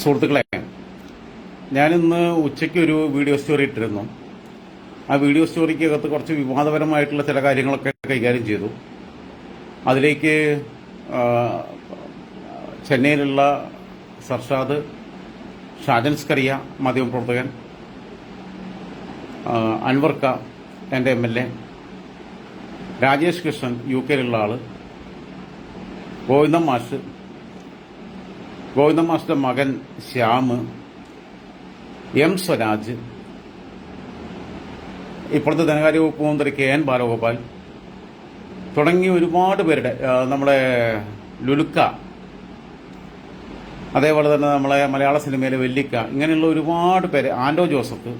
സുഹൃത്തുക്കളെ ഞാനിന്ന് ഉച്ചയ്ക്ക് ഒരു വീഡിയോ സ്റ്റോറി ഇട്ടിരുന്നു. ആ വീഡിയോ സ്റ്റോറിക്കകത്ത് കുറച്ച് വിവാദപരമായിട്ടുള്ള ചില കാര്യങ്ങളൊക്കെ കൈകാര്യം ചെയ്തു. അതിലേക്ക് ചെന്നൈയിലുള്ള സർഷാദ് ഷാജൻ സ്കറിയ മാധ്യമപ്രവർത്തകൻ അൻവർക്ക എന്റെ M L A Rajesh Krishnan U കെയിലുള്ള ആൾ ഗോവിന്ദം മാഷ് ഗോവിന്ദൻ മാസ്റ്റർ മകൻ ശ്യാം എം സ്വരാജ് ഇപ്പോഴത്തെ ധനകാര്യ വകുപ്പ് മന്ത്രി കെ എൻ ബാലഗോപാൽ തുടങ്ങി ഒരുപാട് പേരുടെ നമ്മളെ ലുലുക്ക അതേപോലെ തന്നെ നമ്മളെ മലയാള സിനിമയിലെ വെല്ലിക്ക ഇങ്ങനെയുള്ള ഒരുപാട് പേര് ആൻഡോ ജോസഫ്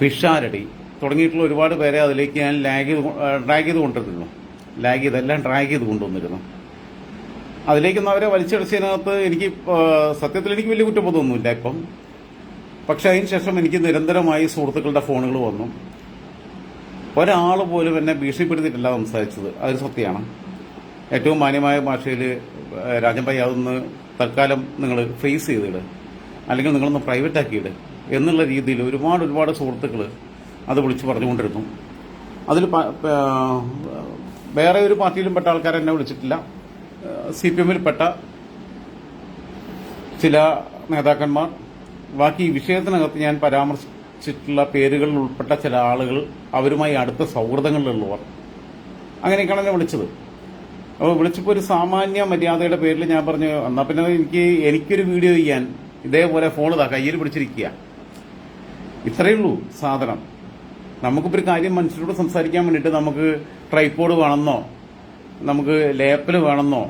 പിഷാരടി തുടങ്ങിയിട്ടുള്ള ഒരുപാട് പേരെ അതിലേക്ക് ഞാൻ ലാഗ് ചെയ്ത് ഡ്രാഗ് ചെയ്ത് കൊണ്ടിരുന്നു. ലാഗ് ചെയ്തെല്ലാം ഡ്രാഗ് ചെയ്ത് കൊണ്ടുവന്നിരുന്നു. അതിലേക്കൊന്നും അവരെ വലിച്ചടിച്ചതിനകത്ത് എനിക്ക് സത്യത്തിൽ എനിക്ക് വലിയ കുറ്റബോധമൊന്നുമില്ല ഇപ്പം. പക്ഷെ അതിന് ശേഷം എനിക്ക് നിരന്തരമായി സുഹൃത്തുക്കളുടെ ഫോണുകൾ വന്നു. ഒരാൾ പോലും എന്നെ ഭീഷണിപ്പെടുത്തിയിട്ടില്ല സംസാരിച്ചത്. അതൊരു സത്യമാണ്. ഏറ്റവും മാന്യമായ ഭാഷയിൽ രാജൻ ഭായി അതൊന്ന് തൽക്കാലം നിങ്ങൾ ഫേസ് ചെയ്തിട്. അല്ലെങ്കിൽ നിങ്ങളൊന്ന് പ്രൈവറ്റ് ആക്കിയിട് എന്നുള്ള രീതിയിൽ ഒരുപാട് ഒരുപാട് സുഹൃത്തുക്കൾ അത് വിളിച്ച് പറഞ്ഞുകൊണ്ടിരുന്നു. അതിൽ വേറെ ഒരു പാർട്ടിയിലും പെട്ട ആൾക്കാരെന്നെ വിളിച്ചിട്ടില്ല. സി പി എമ്മിൽപ്പെട്ട ചില നേതാക്കന്മാർ. ബാക്കി വിഷയത്തിനകത്ത് ഞാൻ പരാമർശിച്ചിട്ടുള്ള പേരുകളിൽ ഉൾപ്പെട്ട ചില ആളുകൾ അവരുമായി അടുത്ത സൗഹൃദങ്ങളിലുള്ളവർ. അങ്ങനെയൊക്കെയാണ് എന്നെ വിളിച്ചത്. അപ്പോൾ വിളിച്ചപ്പോൾ ഒരു സാമാന്യ മര്യാദയുടെ പേരിൽ ഞാൻ പറഞ്ഞു എന്നാ പിന്നെ എനിക്ക് എനിക്കൊരു വീഡിയോ ചെയ്യാൻ ഇതേപോലെ ഫോൺ ഇതാ കയ്യിൽ പിടിച്ചിരിക്കുക. ഇത്രയേ ഉള്ളൂ സാധനം. നമുക്കിപ്പോൾ ഒരു കാര്യം മനുഷ്യരോട് സംസാരിക്കാൻ വേണ്ടിയിട്ട് നമുക്ക് ട്രൈപ്പോഡ് വേണമെന്നോ നമുക്ക് ലേപ്പൽ വേണമെന്നോ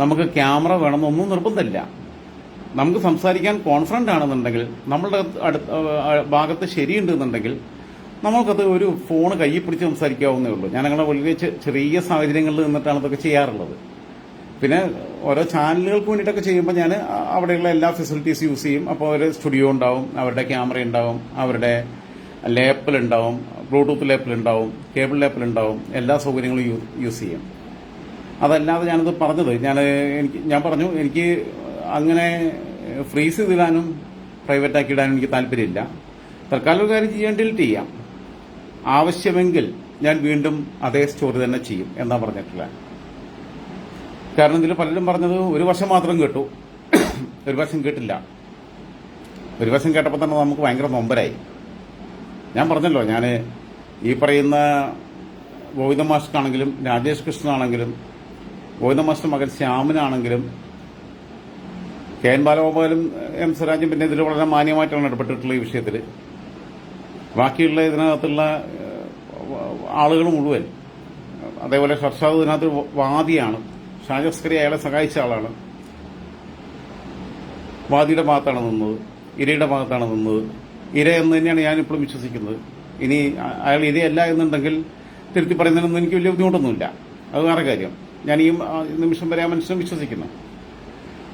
നമുക്ക് ക്യാമറ വേണമെന്നൊന്നും നിർബന്ധമില്ല. നമുക്ക് സംസാരിക്കാൻ കോൺഫിഡന്റ് ആണെന്നുണ്ടെങ്കിൽ നമ്മളുടെ അടുത്ത ഭാഗത്ത് ശരിയുണ്ട് എന്നുണ്ടെങ്കിൽ നമുക്കത് ഒരു ഫോൺ കയ്യിൽ പിടിച്ച് സംസാരിക്കാവുന്നേ ഉള്ളൂ. ഞാൻ അങ്ങനെ വലിയ ചെറിയ സാഹചര്യങ്ങളിൽ നിന്നിട്ടാണ് ഇതൊക്കെ ചെയ്യാറുള്ളത്. പിന്നെ ഓരോ ചാനലുകൾക്ക് വേണ്ടിയിട്ടൊക്കെ ചെയ്യുമ്പോൾ ഞാൻ അവിടെയുള്ള എല്ലാ ഫെസിലിറ്റീസ് യൂസ് ചെയ്യും. അപ്പോൾ ഒരു സ്റ്റുഡിയോ ഉണ്ടാവും അവരുടെ ക്യാമറ ഉണ്ടാവും അവരുടെ ലേപ്പിൽ ഉണ്ടാവും ബ്ലൂടൂത്ത് ലേപ്പിൽ ഉണ്ടാവും കേബിൾ ലേപ്പിൽ ഉണ്ടാവും എല്ലാ സൗകര്യങ്ങളും യൂസ് ചെയ്യും. അതല്ലാതെ ഞാനത് പറഞ്ഞത്. ഞാൻ എനിക്ക് ഞാൻ പറഞ്ഞു എനിക്ക് അങ്ങനെ ഫ്രീസ് ചെയ്തിടാനും പ്രൈവറ്റ് ആക്കി ഇടാനും എനിക്ക് താല്പര്യമില്ല. തൽക്കാലം ഒരു കാര്യം ചെയ്യാൻ ഡിലീറ്റ് ചെയ്യാം. ആവശ്യമെങ്കിൽ ഞാൻ വീണ്ടും അതേ സ്റ്റോറി തന്നെ ചെയ്യും എന്നാ പറഞ്ഞിട്ടില്ല കാരണം ഇതിൽ പലരും പറഞ്ഞത് ഒരു വശം മാത്രം കേട്ടു. ഒരു വശം കേട്ടില്ല. ഒരു വശം കേട്ടപ്പോൾ തന്നെ നമുക്ക് ഭയങ്കര നൊമ്പരായി. ഞാൻ പറഞ്ഞല്ലോ ഞാൻ ഈ പറയുന്ന ഗോവിന്ദ മാഷ്ക്കാണെങ്കിലും രാജേഷ് കൃഷ്ണനാണെങ്കിലും ഗോവിന്ദ മാഷിന്റെ മകൻ ശ്യാമിനാണെങ്കിലും കെ എൻ ബാലഗോപാലും എം സ്വരാജും പിന്നെ ഇതിൽ വളരെ മാന്യമായിട്ടാണ് ഇടപെട്ടിട്ടുള്ള ഈ വിഷയത്തിൽ. ബാക്കിയുള്ള ഇതിനകത്തുള്ള ആളുകൾ മുഴുവൻ അതേപോലെ ഷർഷാദ് ഇതിനകത്ത് വാദിയാണ്. ഷാജസ്കരി അയാളെ സഹായിച്ച ആളാണ്. വാദിയുടെ ഭാഗത്താണ് നിന്നത്. ഇരയുടെ ഭാഗത്താണ് നിന്നത്. ഇര എന്ന് തന്നെയാണ് ഞാൻ ഇപ്പോഴും വിശ്വസിക്കുന്നത്. ഇനി അയാൾ ഇരയല്ല എന്നുണ്ടെങ്കിൽ തിരുത്തി പറയുന്നതിനൊന്നും എനിക്ക് വലിയ ബുദ്ധിമുട്ടൊന്നുമില്ല. അത് വേറെ കാര്യം. ഞാൻ ഈ നിമിഷം വരെ ആ മനുഷ്യനെ വിശ്വസിക്കുന്നു.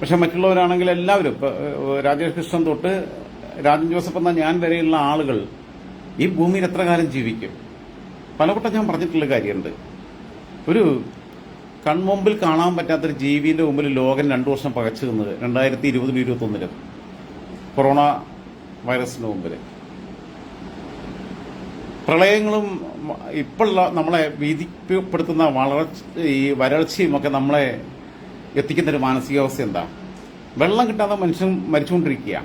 പക്ഷെ മറ്റുള്ളവരാണെങ്കിൽ എല്ലാവരും രാജേഷ് കൃഷ്ണൻ തൊട്ട് രാജൻ ജോസഫ് എന്ന ഞാൻ വരെയുള്ള ആളുകൾ ഈ ഭൂമിയിൽ എത്ര കാലം ജീവിക്കും? പലവട്ടം ഞാൻ പറഞ്ഞിട്ടുള്ള കാര്യമുണ്ട്. ഒരു കൺമുമ്പിൽ കാണാൻ പറ്റാത്തൊരു ജീവിന്റെ മുമ്പിൽ ലോകം രണ്ടു വർഷം പകച്ചു നിന്നത് രണ്ടായിരത്തി ഇരുപതിലും ഇരുപത്തൊന്നിലും. കൊറോണ വൈറസിന് മുമ്പിൽ പ്രളയങ്ങളും ഇപ്പോഴുള്ള നമ്മളെ വീതിപ്പെടുത്തുന്ന വളർച്ച ഈ വരൾച്ചയും ഒക്കെ നമ്മളെ എത്തിക്കുന്ന ഒരു മാനസികാവസ്ഥ എന്താ? വെള്ളം കിട്ടാതെ മനുഷ്യൻ മരിച്ചുകൊണ്ടിരിക്കുക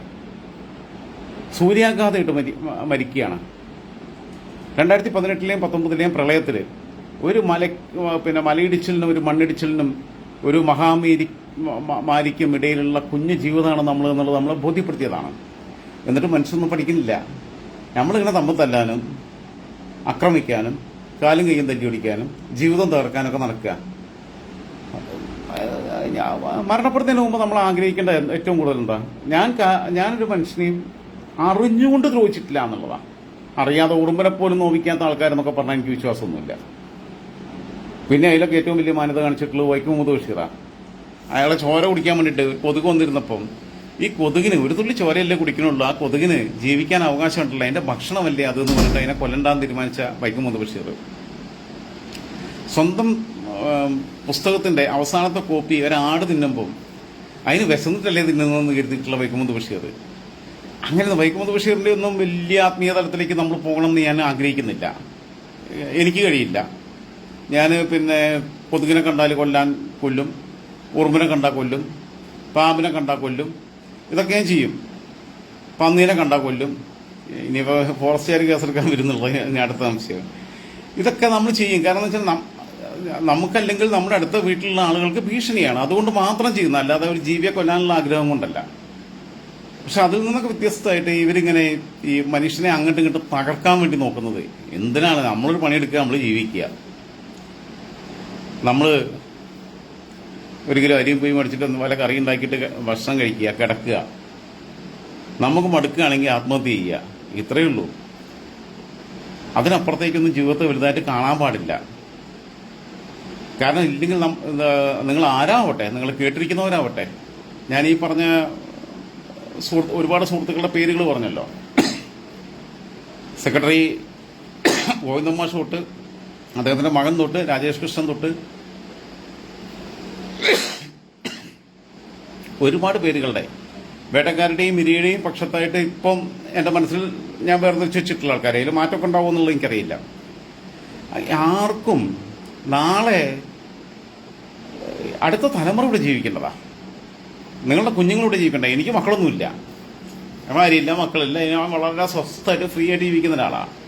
സൂര്യാഘാതമായിട്ട് മരി മരിക്കുകയാണ്. രണ്ടായിരത്തി പതിനെട്ടിലെയും പത്തൊമ്പതിലെയും പ്രളയത്തിൽ ഒരു മല പിന്നെ മലയിടിച്ചിലിനും ഒരു മണ്ണിടിച്ചിലിനും ഒരു മഹാമേരി മാരിക്കും ഇടയിലുള്ള കുഞ്ഞു ജീവിതമാണ് നമ്മൾ എന്നുള്ളത് നമ്മൾ ബോധ്യപ്പെടുത്തിയതാണ്. എന്നിട്ട് മനുഷ്യനൊന്നും പഠിക്കുന്നില്ല. നമ്മളിങ്ങനെ തമ്മിൽ തല്ലാനും ആക്രമിക്കാനും കാലും കയ്യും തല്ലി ഓടിക്കാനും ജീവിതം തകർക്കാനൊക്കെ നടക്കുക. മരണപ്പെടുന്നതിന് മുമ്പ് നമ്മൾ ആഗ്രഹിക്കേണ്ട ഏറ്റവും കൂടുതൽ എന്താ ഞാൻ ഞാനൊരു മനുഷ്യനെയും അറിഞ്ഞുകൊണ്ട് ദ്രോഹിച്ചിട്ടില്ല എന്നുള്ളതാണ്. അറിയാതെ ഉറുമ്പനെ പോലും നോവിക്കാത്ത ആൾക്കാരെന്നൊക്കെ പറഞ്ഞാൽ എനിക്ക് വിശ്വാസമൊന്നുമില്ല. പിന്നെ അതിലൊക്കെ ഏറ്റവും വലിയ മാന്യത കാണിച്ചിട്ടുള്ളത് വൈക്കം മുതൽ ബഷീറ അയാളെ ചോര കുടിക്കാൻ വേണ്ടിയിട്ട് കൊതുക് വന്നിരുന്നപ്പം ഈ കൊതുകിന് ഒരു തുള്ളി ചോരയല്ലേ കുടിക്കണുള്ളൂ ആ കൊതുകിന് ജീവിക്കാൻ അവകാശമുണ്ടല്ലോ അതിന്റെ ഭക്ഷണമല്ലേ അതെന്ന് പറഞ്ഞിട്ട് അതിനെ കൊല്ലണ്ടാന്ന് തീരുമാനിച്ച വൈക്കം മുഹമ്മദ് ബഷീർ. സ്വന്തം പുസ്തകത്തിന്റെ അവസാനത്തെ കോപ്പി ഒരാട് തിന്നുമ്പോൾ അതിന് വിശന്നിട്ടല്ലേ തിന്നുന്നതെന്ന് കരുതിയിട്ടുള്ള വൈക്കം ബഷീർ. അങ്ങനെ വൈക്കം ബഷീറിന്റെ ഒന്നും വലിയ ആത്മീയ തലത്തിലേക്ക് നമ്മൾ പോകണമെന്ന് ഞാൻ ആഗ്രഹിക്കുന്നില്ല. എനിക്ക് കഴിയില്ല. ഞാൻ പിന്നെ കൊതുകിനെ കണ്ടാൽ കൊല്ലാൻ കൊല്ലും ഉറുമ്പിനെ കണ്ടാൽ കൊല്ലും പാമ്പിനെ കണ്ടാൽ കൊല്ലും ഇതൊക്കെ ഞാൻ ചെയ്യും പന്നീനെ കണ്ടാൽ കൊല്ലും. ഇനിയിപ്പോൾ ഫോറസ്റ്റുകാർ കേസെടുക്കാൻ വരുന്നുള്ളത് ഇനി അടുത്ത സംശയം. ഇതൊക്കെ നമ്മൾ ചെയ്യും. കാരണം എന്ന് വെച്ചാൽ നമുക്കല്ലെങ്കിൽ നമ്മുടെ അടുത്ത വീട്ടിലുള്ള ആളുകൾക്ക് ഭീഷണിയാണ്. അതുകൊണ്ട് മാത്രം ചെയ്യുന്ന അല്ലാതെ ഒരു ജീവിയെ കൊല്ലാനുള്ള ആഗ്രഹം കൊണ്ടല്ല. പക്ഷെ അതിൽ നിന്നൊക്കെ വ്യത്യസ്തമായിട്ട് ഇവരിങ്ങനെ ഈ മനുഷ്യനെ അങ്ങോട്ടും ഇങ്ങോട്ടും തകർക്കാൻ വേണ്ടി നോക്കുന്നത് എന്തിനാണ്? നമ്മളൊരു പണിയെടുക്കുക നമ്മൾ ജീവിക്കുക. നമ്മൾ ഒരു കിലോ അരിയും പോയി മേടിച്ചിട്ട് ഒന്ന് വല്ല കറി ഉണ്ടാക്കിയിട്ട് ഭക്ഷണം കഴിക്കുക കിടക്കുക. നമുക്ക് മടുക്കുകയാണെങ്കിൽ ആത്മഹത്യ ചെയ്യുക. ഇത്രയേ ഉള്ളൂ. അതിനപ്പുറത്തേക്കൊന്നും ജീവിതത്തെ വലുതായിട്ട് കാണാൻ പാടില്ല. കാരണം ഇല്ലെങ്കിൽ നിങ്ങൾ ആരാവട്ടെ? നിങ്ങൾ കേട്ടിരിക്കുന്നവരാവട്ടെ? ഞാൻ ഈ പറഞ്ഞ സുഹൃത്ത് ഒരുപാട് സുഹൃത്തുക്കളുടെ പേരുകൾ പറഞ്ഞല്ലോ. സെക്രട്ടറി ഗോവിന്ദമ്മാഷ് തൊട്ട് അദ്ദേഹത്തിന്റെ മകൻ തൊട്ട് രാജേഷ് കൃഷ്ണൻ തൊട്ട് ഒരുപാട് പേരുകളുടെ. വേട്ടക്കാരുടെയും ഇരിയുടെയും പക്ഷത്തായിട്ട് ഇപ്പം എന്റെ മനസ്സിൽ ഞാൻ വേർതിരിച്ച് വെച്ചിട്ടുള്ള ആൾക്കാരെ. അതിൽ മാറ്റമൊക്കെ ഉണ്ടാവും എന്നുള്ളത് എനിക്കറിയില്ല. ആർക്കും നാളെ അടുത്ത തലമുറ ഇവിടെ ജീവിക്കേണ്ടതാ. നിങ്ങളുടെ കുഞ്ഞുങ്ങളിവിടെ ജീവിക്കണ്ട. എനിക്ക് മക്കളൊന്നുമില്ല. ഭാര്യയില്ല മക്കളില്ല. ഞാൻ വളരെ സ്വസ്ഥമായിട്ട് ഫ്രീ ആയിട്ട് ജീവിക്കുന്ന ഒരാളാണ്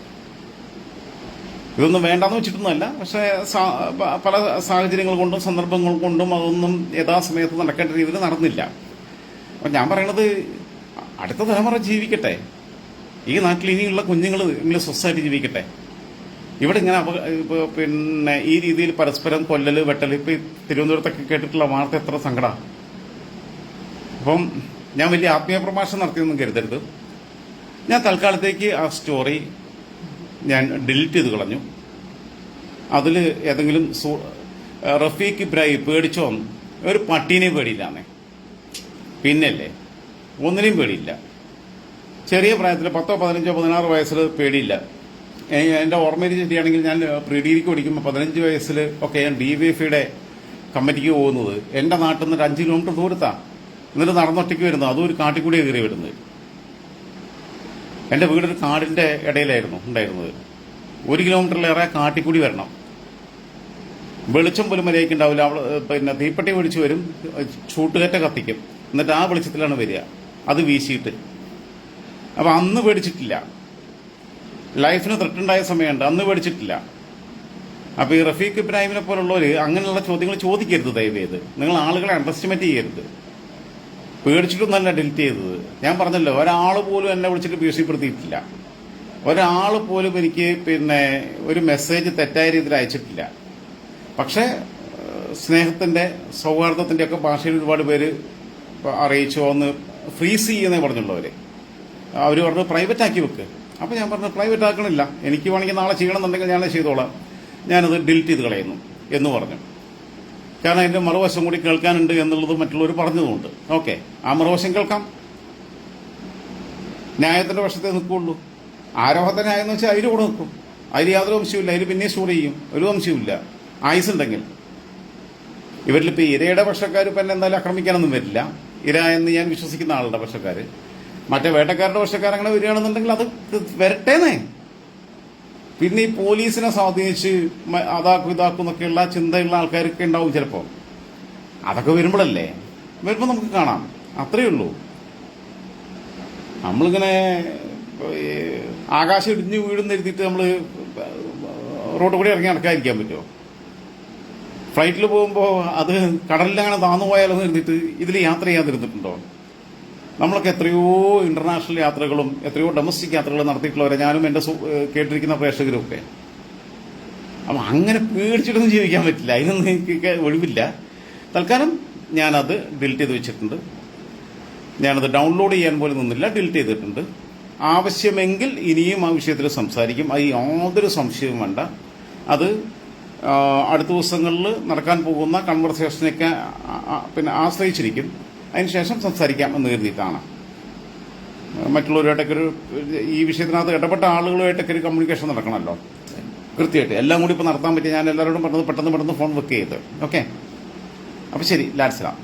ഇതൊന്നും വേണ്ടെന്ന് വെച്ചിട്ടൊന്നുമല്ല. പക്ഷേ പല സാഹചര്യങ്ങൾ കൊണ്ടും സന്ദർഭങ്ങൾ കൊണ്ടും അതൊന്നും യഥാസമയത്ത് നടക്കേണ്ട രീതിയിൽ നടന്നില്ല. അപ്പം ഞാൻ പറയണത് അടുത്ത തലമുറ ജീവിക്കട്ടെ. ഈ നാട്ടിൽ ഇനിയുള്ള കുഞ്ഞുങ്ങൾ ഇങ്ങനെ സ്വസ്ഥമായിട്ട് ജീവിക്കട്ടെ. ഇവിടെ ഇങ്ങനെ പിന്നെ ഈ രീതിയിൽ പരസ്പരം കൊല്ലൽ വെട്ടൽ ഇപ്പം തിരുവനന്തപുരത്തൊക്കെ കേട്ടിട്ടുള്ള വാർത്ത എത്ര സങ്കടമാണ് അപ്പം ഞാൻ വലിയ ആത്മീയ പ്രഭാഷണം നടത്തിയൊന്നും കരുതരുത്. ഞാൻ തൽക്കാലത്തേക്ക് ആ സ്റ്റോറി ഞാൻ ഡിലീറ്റ് ചെയ്ത് കളഞ്ഞു. അതിൽ ഏതെങ്കിലും റഫീഖ് ഇബ്രാഹിം പേടിച്ചോ? ഒരു പട്ടീനെ പേടിയില്ലാന്നേ. പിന്നല്ലേ ഒന്നിനെയും പേടിയില്ല. ചെറിയ പ്രായത്തിൽ പത്തോ പതിനഞ്ചോ പതിനാറ് വയസ്സിൽ പേടിയില്ല. എന്റെ ഓർമ്മയിൽ ശരിയാണെങ്കിൽ ഞാൻ പ്രീ ഡിഗ്രിക്ക് പഠിക്കുമ്പോൾ പതിനഞ്ച് വയസ്സിൽ ഒക്കെ ഞാൻ ഡി വി എഫിയുടെ കമ്മിറ്റിക്ക് പോകുന്നത്. എന്റെ നാട്ടിൽ നിന്ന് ഒരു അഞ്ച് കിലോമീറ്റർ ദൂരത്താണ് എന്നിട്ട് നടന്നൊട്ടിക്ക് വരുന്നത്. അതും ഒരു കാട്ടിക്കൂടിയാണ് കയറി വരുന്നത്. എന്റെ വീടൊരു കാടിന്റെ ഇടയിലായിരുന്നു ഉണ്ടായിരുന്നത്. ഒരു കിലോമീറ്ററിലേറെ കാട്ടിക്കൂടി വരണം. വെളിച്ചം പോലും മര്യാദയ്ക്ക് ഉണ്ടാവില്ല. അവൾ പിന്നെ തീപ്പെട്ടി വിളിച്ചു വരും ചൂട്ടുകറ്റ കത്തിക്കും. എന്നിട്ട് ആ വെളിച്ചത്തിലാണ് വരിക. അത് വീശിയിട്ട്. അപ്പം അന്ന് പേടിച്ചിട്ടില്ല. ലൈഫിന് ത്രെട്ടുണ്ടായ സമയമുണ്ട് അന്ന് പേടിച്ചിട്ടില്ല. അപ്പോൾ ഈ റഫീഖ് ഇബ്രാഹിമിനെ പോലുള്ളവർ അങ്ങനെയുള്ള ചോദ്യങ്ങൾ ചോദിക്കരുത് ദയവേത് നിങ്ങൾ ആളുകളെ അണ്ടർസ്റ്റിമേറ്റ് ചെയ്യരുത്. പേടിച്ചിട്ടൊന്നല്ല ഡിലീറ്റ് ചെയ്തത്. ഞാൻ പറഞ്ഞല്ലോ ഒരാൾ പോലും എന്നെ വിളിച്ചിട്ട് ഭീഷണിപ്പെടുത്തിയിട്ടില്ല. ഒരാൾ പോലും എനിക്ക് പിന്നെ ഒരു മെസ്സേജ് തെറ്റായ രീതിയിൽ അയച്ചിട്ടില്ല. പക്ഷേ സ്നേഹത്തിന്റെ സൗഹാർദ്ദത്തിന്റെ ഒക്കെ ഭാഷയിൽ ഒരുപാട് പേര് അറിയിച്ചു. ഒന്ന് ഫ്രീസ് ചെയ്യുന്നേ പറഞ്ഞുള്ളവരെ. അവർ പറഞ്ഞു പ്രൈവറ്റ് ആക്കി വെക്ക്. അപ്പോൾ ഞാൻ പറഞ്ഞു പ്രൈവറ്റ് ആക്കണില്ല. എനിക്ക് വേണമെങ്കിൽ നാളെ ചെയ്യണമെന്നുണ്ടെങ്കിൽ ഞാൻ ചെയ്തോളാം. ഞാനത് ഡിലീറ്റ് ചെയ്ത് കളയുന്നു എന്ന് പറഞ്ഞു. കാരണം അതിന്റെ മറുവശം കൂടി കേൾക്കാനുണ്ട് എന്നുള്ളത് മറ്റുള്ളവർ പറഞ്ഞതുകൊണ്ട്. ഓക്കെ. ആ മറുവശം കേൾക്കാം. ന്യായത്തിന്റെ വശത്തെ നിൽക്കുള്ളൂ. ആരോഹത്തെ ന്യായം എന്ന് വെച്ചാൽ അതിൽ കൂടെ നിൽക്കും. അതിൽ യാതൊരു വംശവുമില്ല. അതിൽ പിന്നെ സ്റ്റോർ ചെയ്യും. ഒരു വംശവുമില്ല. ആയുസ് ഉണ്ടെങ്കിൽ. ഇവരിലിപ്പോൾ ഇരയുടെ പക്ഷക്കാർ ഇപ്പം എന്നെ എന്തായാലും ആക്രമിക്കാനൊന്നും വരില്ല. ഇര എന്ന് ഞാൻ വിശ്വസിക്കുന്ന ആളുടെ പക്ഷക്കാർ മറ്റേ വേട്ടക്കാരുടെ പക്ഷക്കാരങ്ങനെ വരികയാണെന്നുണ്ടെങ്കിൽ അത് വരട്ടേന്നേ. പിന്നെ ഈ പോലീസിനെ സ്വാധീനിച്ച് അതാക്കും ഇതാക്കും എന്നൊക്കെയുള്ള ചിന്തയുള്ള ആൾക്കാരൊക്കെ ഉണ്ടാവും ചിലപ്പോൾ അതൊക്കെ വരുമ്പോഴല്ലേ? വരുമ്പോൾ നമുക്ക് കാണാം. അത്രയേ ഉള്ളൂ. നമ്മളിങ്ങനെ ആകാശം ഇടിഞ്ഞ് വീടുന്ന് എഴുതിയിട്ട് നമ്മൾ റോഡ് കൂടി ഇറങ്ങി നടക്കാതിരിക്കാൻ പറ്റുമോ? ഫ്ലൈറ്റിൽ പോകുമ്പോൾ അത് കടലിലങ്ങനെ താന്നു പോയാലോ എന്ന് എഴുതിയിട്ട് ഇതിൽ യാത്ര ചെയ്യാതിരുന്നിട്ടുണ്ടോ? നമ്മളൊക്കെ എത്രയോ ഇന്റർനാഷണൽ യാത്രകളും എത്രയോ ഡൊമസ്റ്റിക് യാത്രകളും നടത്തിയിട്ടുള്ളവരെ ഞാനും എന്റെ കേട്ടിരിക്കുന്ന പ്രേക്ഷകരും ഒക്കെ അപ്പം അങ്ങനെ പേടിച്ചിട്ടൊന്നും ജീവിക്കാൻ പറ്റില്ല. അതിനൊന്നും എനിക്ക് ഒഴിവില്ല. തൽക്കാലം ഞാനത് ഡിലീറ്റ് ചെയ്ത് വെച്ചിട്ടുണ്ട്. ഞാനത് ഡൗൺലോഡ് ചെയ്യാൻ പോലും നിന്നില്ല. ഡിലീറ്റ് ചെയ്തിട്ടുണ്ട്. ആവശ്യമെങ്കിൽ ഇനിയും ആ വിഷയത്തിൽ സംസാരിക്കും. അത് യാതൊരു സംശയവും വേണ്ട. അത് അടുത്ത ദിവസങ്ങളിൽ നടക്കാൻ പോകുന്ന കൺവെർസേഷനൊക്കെ പിന്നെ ആശ്രയിച്ചിരിക്കും. അതിനുശേഷം സംസാരിക്കാം എന്ന് കരുതിയിട്ടാണ്. മറ്റുള്ളവരുമായിട്ടൊക്കെ ഒരു ഈ വിഷയത്തിനകത്ത് ഇടപെട്ട ആളുകളുമായിട്ടൊക്കെ ഒരു കമ്മ്യൂണിക്കേഷൻ നടക്കണമല്ലോ. കൃത്യമായിട്ട്. എല്ലാം കൂടി ഇപ്പോൾ നടത്താൻ പറ്റിയ ഞാൻ എല്ലാവരോടും പറഞ്ഞത് പെട്ടെന്ന് പെട്ടെന്ന് ഫോൺ വെക്ക് ചെയ്ത്. ഓക്കെ അപ്പോൾ ശരി ലാഡ്സലാം